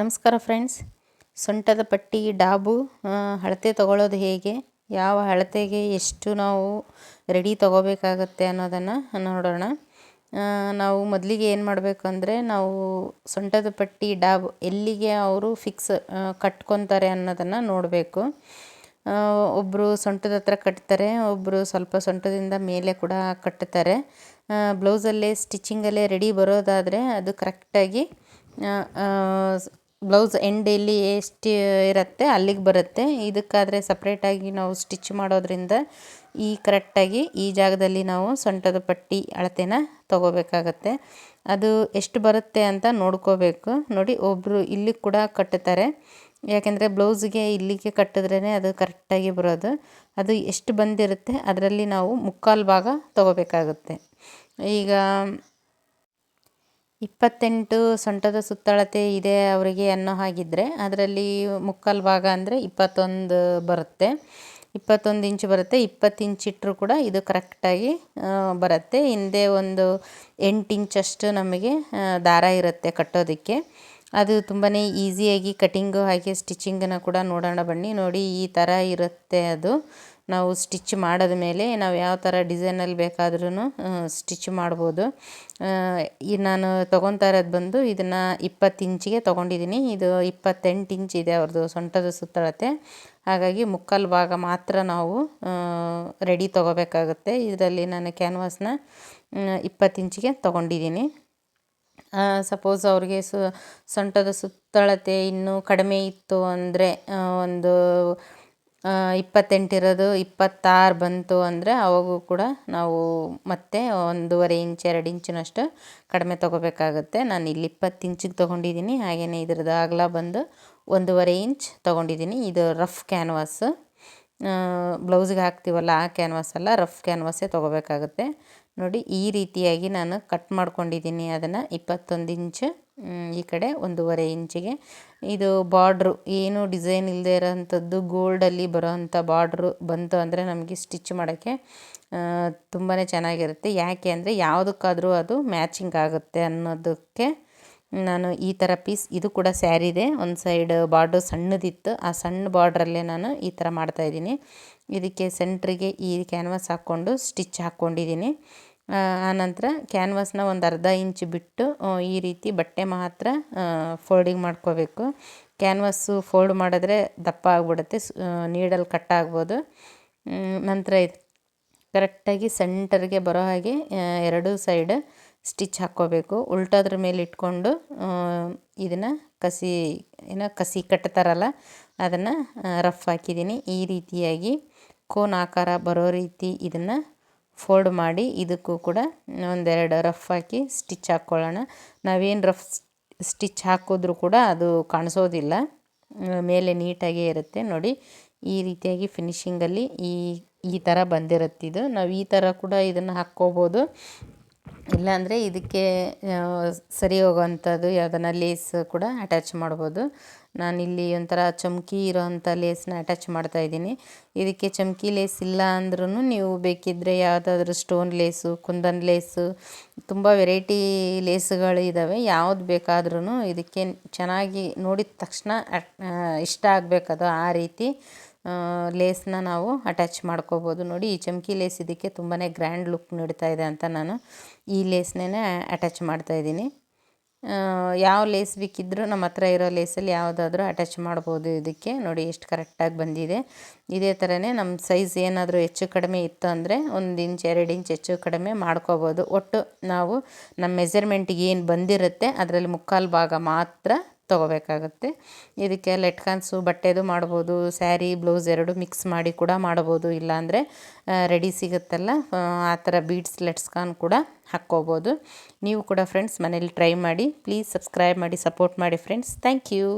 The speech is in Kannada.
ನಮಸ್ಕಾರ ಫ್ರೆಂಡ್ಸ್ ಸೊಂಟದ ಪಟ್ಟಿ, ಡಾಬು ಅಳತೆ ತಗೊಳ್ಳೋದು ಹೇಗೆ? ಯಾವ ಅಳತೆಗೆ ಎಷ್ಟು ನಾವು ರೆಡಿ ತಗೋಬೇಕಾಗತ್ತೆ ಅನ್ನೋದನ್ನು ನೋಡೋಣ. ನಾವು ಮೊದಲಿಗೆ ಏನು ಮಾಡಬೇಕು ಅಂದರೆ ನಾವು ಸೊಂಟದ ಪಟ್ಟಿ, ಡಾಬ್ ಎಲ್ಲಿಗೆ ಅವರು ಫಿಕ್ಸ್ ಕಟ್ಕೊತಾರೆ ಅನ್ನೋದನ್ನು ನೋಡಬೇಕು. ಒಬ್ಬರು ಸೊಂಟದ ಹತ್ರ ಕಟ್ತಾರೆ ಒಬ್ಬರು ಸ್ವಲ್ಪ ಸೊಂಟದಿಂದ ಮೇಲೆ ಕೂಡ ಕಟ್ತಾರೆ. ಬ್ಲೌಸಲ್ಲೇ ಸ್ಟಿಚಿಂಗಲ್ಲೇ ರೆಡಿ ಬರೋದಾದರೆ ಅದು ಕರೆಕ್ಟಾಗಿ ಬ್ಲೌಸ್ ಎಂಡ್ ಇಲ್ಲಿ ಎಷ್ಟು ಇರುತ್ತೆ, ಅಲ್ಲಿಗೆ ಬರುತ್ತೆ. ಇದಕ್ಕಾದರೆ ಸಪ್ರೇಟಾಗಿ ನಾವು ಸ್ಟಿಚ್ ಮಾಡೋದ್ರಿಂದ ಈ ಕರೆಕ್ಟಾಗಿ ಈ ಜಾಗದಲ್ಲಿ ನಾವು ಸೊಂಟದ ಪಟ್ಟಿ ಅಳತೆನ ತಗೋಬೇಕಾಗತ್ತೆ. ಅದು ಎಷ್ಟು ಬರುತ್ತೆ ಅಂತ ನೋಡ್ಕೋಬೇಕು. ನೋಡಿ ಒಬ್ಬರು ಇಲ್ಲಿ ಕೂಡ ಕಟ್ಟುತ್ತಾರೆ. ಯಾಕೆಂದರೆ ಬ್ಲೌಸ್ಗೆ ಇಲ್ಲಿಗೆ ಕಟ್ಟಿದ್ರೇ ಅದು ಕರೆಕ್ಟಾಗಿ ಬರೋದು. ಅದು ಎಷ್ಟು ಬಂದಿರುತ್ತೆ, ಅದರಲ್ಲಿ ನಾವು ಮುಕ್ಕಾಲು ಭಾಗ ತಗೋಬೇಕಾಗುತ್ತೆ. ಈಗ ಇಪ್ಪತ್ತೆಂಟು ಸೊಂಟದ ಸುತ್ತಳತೆ ಇದೆ ಅವರಿಗೆ ಅನ್ನೋ ಹಾಗಿದ್ದರೆ ಅದರಲ್ಲಿ ಮುಕ್ಕಾಲು ಭಾಗ ಅಂದರೆ ಇಪ್ಪತ್ತೊಂದು ಬರುತ್ತೆ. ಇಪ್ಪತ್ತೊಂದು ಇಂಚು ಬರುತ್ತೆ. ಇಪ್ಪತ್ತು ಇಂಚ್ ಕೂಡ ಇದು ಕರೆಕ್ಟಾಗಿ ಬರುತ್ತೆ. ಹಿಂದೆ ಒಂದು ಎಂಟು ಇಂಚಷ್ಟು ನಮಗೆ ದಾರ ಇರುತ್ತೆ ಕಟ್ಟೋದಕ್ಕೆ. ಅದು ತುಂಬಾ ಈಸಿಯಾಗಿ ಕಟಿಂಗು ಹಾಗೆ ಸ್ಟಿಚಿಂಗನ್ನು ಕೂಡ ನೋಡೋಣ ಬನ್ನಿ. ನೋಡಿ ಈ ಥರ ಇರುತ್ತೆ ಅದು. ನಾವು ಸ್ಟಿಚ್ ಮಾಡಿದ ಮೇಲೆ ನಾವು ಯಾವ ಥರ ಡಿಸೈನಲ್ಲಿ ಬೇಕಾದ್ರೂ ಸ್ಟಿಚ್ ಮಾಡ್ಬೋದು. ಈ ನಾನು ತೊಗೊತಾ ಇರೋದು ಬಂದು ಇದನ್ನು ಇಪ್ಪತ್ತು ಇಂಚಿಗೆ ತೊಗೊಂಡಿದ್ದೀನಿ ಇದು ಇಪ್ಪತ್ತೆಂಟು ಇಂಚ್ ಇದೆ ಅವ್ರದ್ದು ಸೊಂಟದ ಸುತ್ತಳತೆ. ಹಾಗಾಗಿ ಮುಕ್ಕಾಲು ಭಾಗ ಮಾತ್ರ ನಾವು ರೆಡಿ ತೊಗೋಬೇಕಾಗುತ್ತೆ. ಇದರಲ್ಲಿ ನಾನು ಕ್ಯಾನ್ವಾಸ್ನ ಇಪ್ಪತ್ತು ಇಂಚಿಗೆ ತೊಗೊಂಡಿದ್ದೀನಿ ಸಪೋಸ್ ಅವ್ರಿಗೆ ಸೊಂಟದ ಸುತ್ತಳತೆ ಇನ್ನೂ ಕಡಿಮೆ ಇತ್ತು ಅಂದರೆ ಒಂದು ಇಪ್ಪತ್ತೆಂಟಿರೋದು ಇಪ್ಪತ್ತಾರು ಬಂತು ಅಂದರೆ ಅವಾಗೂ ಕೂಡ ನಾವು ಮತ್ತೆ ಒಂದೂವರೆ ಇಂಚ್, ಎರಡು ಇಂಚಿನಷ್ಟು ಕಡಿಮೆ ತೊಗೋಬೇಕಾಗುತ್ತೆ. ನಾನು ಇಲ್ಲಿ ಇಪ್ಪತ್ತು ಇಂಚಿಗೆ ತೊಗೊಂಡಿದ್ದೀನಿ. ಹಾಗೆಯೇ ಇದ್ರದ್ದು ಅಗಲ ಬಂದು ಒಂದೂವರೆ ಇಂಚ್ ತೊಗೊಂಡಿದ್ದೀನಿ. ಇದು ರಫ್ ಕ್ಯಾನ್ವಾಸ್. ಬ್ಲೌಸ್ಗೆ ಹಾಕ್ತೀವಲ್ಲ ಆ ಕ್ಯಾನ್ವಾಸ್ ಅಲ್ಲ, ರಫ್ ಕ್ಯಾನ್ವಾಸೇ ತೊಗೋಬೇಕಾಗುತ್ತೆ. ನೋಡಿ, ಈ ರೀತಿಯಾಗಿ ನಾನು ಕಟ್ ಮಾಡ್ಕೊಂಡಿದ್ದೀನಿ ಅದನ್ನು, ಇಪ್ಪತ್ತೊಂದು ಇಂಚ್. ಈ ಕಡೆ ಒಂದೂವರೆ ಇಂಚಿಗೆ. ಇದು ಬಾರ್ಡ್ರು, ಏನು ಡಿಸೈನ್ ಇಲ್ಲದೆ ಇರೋಂಥದ್ದು ಗೋಲ್ಡಲ್ಲಿ ಬರೋವಂಥ ಬಾರ್ಡ್ರು ಬಂತು ಅಂದರೆ ನಮಗೆ ಸ್ಟಿಚ್ ಮಾಡೋಕ್ಕೆ ತುಂಬಾ ಚೆನ್ನಾಗಿರುತ್ತೆ. ಯಾಕೆ ಅಂದರೆ ಯಾವುದಕ್ಕಾದರೂ ಅದು ಮ್ಯಾಚಿಂಗ್ ಆಗುತ್ತೆ ಅನ್ನೋದಕ್ಕೆ ನಾನು ಈ ಥರ ಪೀಸ್ ಇದು ಕೂಡ ಸ್ಯಾರಿದೆ ಒಂದು ಸೈಡ್ ಬಾರ್ಡ್ರು ಸಣ್ಣದಿತ್ತು. ಆ ಸಣ್ಣ ಬಾರ್ಡ್ರಲ್ಲೇ ನಾನು ಈ ಥರ ಮಾಡ್ತಾಯಿದ್ದೀನಿ ಇದಕ್ಕೆ ಸೆಂಟ್ರಿಗೆ ಈ ಕ್ಯಾನ್ವಾಸ್ ಹಾಕ್ಕೊಂಡು ಸ್ಟಿಚ್ ಹಾಕ್ಕೊಂಡಿದ್ದೀನಿ. ಆನಂತರ ಕ್ಯಾನ್ವಾಸ್ನ ಒಂದು ಅರ್ಧ ಇಂಚ್ ಬಿಟ್ಟು ಈ ರೀತಿ ಬಟ್ಟೆ ಮಾತ್ರ ಫೋಲ್ಡಿಂಗ್ ಮಾಡ್ಕೋಬೇಕು. ಕ್ಯಾನ್ವಾಸು ಫೋಲ್ಡ್ ಮಾಡಿದ್ರೆ ದಪ್ಪ ಆಗಿಬಿಡುತ್ತೆ ನೀಡಲ್ಲಿ ಕಟ್ ಆಗ್ಬೋದು. ನಂತರ ಇದು ಕರೆಕ್ಟಾಗಿ ಸೆಂಟರ್ಗೆ ಬರೋ ಹಾಗೆ ಎರಡೂ ಸೈಡ್ ಸ್ಟಿಚ್ ಹಾಕ್ಕೋಬೇಕು. ಉಲ್ಟೋದ್ರ ಮೇಲೆ ಇಟ್ಕೊಂಡು ಇದನ್ನು ಕಸಿ, ಏನೋ ಕಸಿ ಕಟ್ತಾರಲ್ಲ, ಅದನ್ನು ರಫ್ ಹಾಕಿದ್ದೀನಿ. ಈ ರೀತಿಯಾಗಿ ಕೋನ್ ಆಕಾರ ಬರೋ ರೀತಿ ಇದನ್ನು ಫೋಲ್ಡ್ ಮಾಡಿ ಇದಕ್ಕೂ ಕೂಡ ಒಂದೆರಡು ರಫ್ ಹಾಕಿ ಸ್ಟಿಚ್ ಹಾಕ್ಕೊಳ್ಳೋಣ ನಾವೇನು ರಫ್ ಸ್ಟಿಚ್ ಹಾಕಿದ್ರೂ ಕೂಡ ಅದು ಕಾಣಿಸೋದಿಲ್ಲ. ಮೇಲೆ ನೀಟಾಗೇ ಇರುತ್ತೆ. ನೋಡಿ, ಈ ರೀತಿಯಾಗಿ ಫಿನಿಶಿಂಗಲ್ಲಿ ಈ ಈ ಥರ ಬಂದಿರುತ್ತಿದ್ದು ನಾವು ಈ ಥರ ಕೂಡ ಇದನ್ನು ಹಾಕ್ಕೋಬೋದು. ಇಲ್ಲಾಂದರೆ ಇದಕ್ಕೆ ಸರಿ ಹೋಗುವಂಥದ್ದು ಯಾವುದನ್ನ ಲೇಸ್ ಕೂಡ ಅಟ್ಯಾಚ್ ಮಾಡ್ಬೋದು. ನಾನಿಲ್ಲಿ ಒಂಥರ ಚಮಕಿ ಇರೋವಂಥ ಲೇಸ್ನ ಅಟ್ಯಾಚ್ ಮಾಡ್ತಾ ಇದ್ದೀನಿ. ಇದಕ್ಕೆ ಚಮಕಿ ಲೇಸ್ ಇಲ್ಲ ಅಂದ್ರೂ ನೀವು ಬೇಕಿದ್ದರೆ ಯಾವುದಾದ್ರೂ ಸ್ಟೋನ್ ಲೇಸು ಕುಂದನ್ ಲೇಸು ತುಂಬ ವೆರೈಟಿ ಲೇಸುಗಳು ಇದ್ದಾವೆ ಯಾವ್ದು ಬೇಕಾದ್ರೂ ಇದಕ್ಕೆ ಚೆನ್ನಾಗಿ ನೋಡಿದ ತಕ್ಷಣ ಇಷ್ಟ ಆಗಬೇಕದು ಆ ರೀತಿ. ಲೇಸ್ನ ನಾವು ಅಟ್ಯಾಚ್ ಮಾಡ್ಕೋಬೋದು ನೋಡಿ. ಈ ಚಮಕಿ ಲೇಸ್ ಇದಕ್ಕೆ ತುಂಬಾ ಗ್ರ್ಯಾಂಡ್ ಲುಕ್ ನೀಡ್ತಾ ಇದೆ ಅಂತ ನಾನು ಈ ಲೇಸ್ನೇ ಅಟ್ಯಾಚ್ ಮಾಡ್ತಾಯಿದ್ದೀನಿ ಯಾವ ಲೇಸ್ ಬೇಕಿದ್ದರೂ ನಮ್ಮ ಹತ್ರ ಇರೋ ಲೇಸಲ್ಲಿ ಯಾವುದಾದ್ರೂ ಅಟ್ಯಾಚ್ ಮಾಡ್ಬೋದು ಇದಕ್ಕೆ. ನೋಡಿ, ಎಷ್ಟು ಕರೆಕ್ಟಾಗಿ ಬಂದಿದೆ. ಇದೇ ಥರನೇ ನಮ್ಮ ಸೈಜ್ ಏನಾದರೂ ಹೆಚ್ಚು ಕಡಿಮೆ ಇತ್ತು ಅಂದರೆ ಒಂದು ಇಂಚ್ ಎರಡು ಇಂಚ್ ಹೆಚ್ಚು ಕಡಿಮೆ ಮಾಡ್ಕೋಬೋದು. ಒಟ್ಟು ನಾವು ನಮ್ಮ ಮೆಜರ್ಮೆಂಟಿಗೆ ಏನು ಬಂದಿರುತ್ತೆ, ಅದರಲ್ಲಿ ಮುಕ್ಕಾಲು ಭಾಗ ಮಾತ್ರ ತೊಗೋಬೇಕಾಗುತ್ತೆ. ಇದಕ್ಕೆ ಲೆಟ್ಕಾನ್ಸು, ಬಟ್ಟೆದು ಮಾಡ್ಬೋದು, ಸ್ಯಾರಿ, ಬ್ಲೌಸ್ ಎರಡು ಮಿಕ್ಸ್ ಮಾಡಿ ಕೂಡ ಮಾಡ್ಬೋದು. ಇಲ್ಲಾಂದರೆ ರೆಡಿ ಸಿಗುತ್ತಲ್ಲ ಆ ಥರ ಬೀಡ್ಸ್, ಲೆಟ್ಸ್ಕಾನ್ ಕೂಡ ಹಾಕ್ಕೋಬೋದು. ನೀವು ಕೂಡ ಫ್ರೆಂಡ್ಸ್ ಮನೇಲಿ ಟ್ರೈ ಮಾಡಿ, ಪ್ಲೀಸ್ ಸಬ್ಸ್ಕ್ರೈಬ್ ಮಾಡಿ, ಸಪೋರ್ಟ್ ಮಾಡಿ ಫ್ರೆಂಡ್ಸ್. Thank you.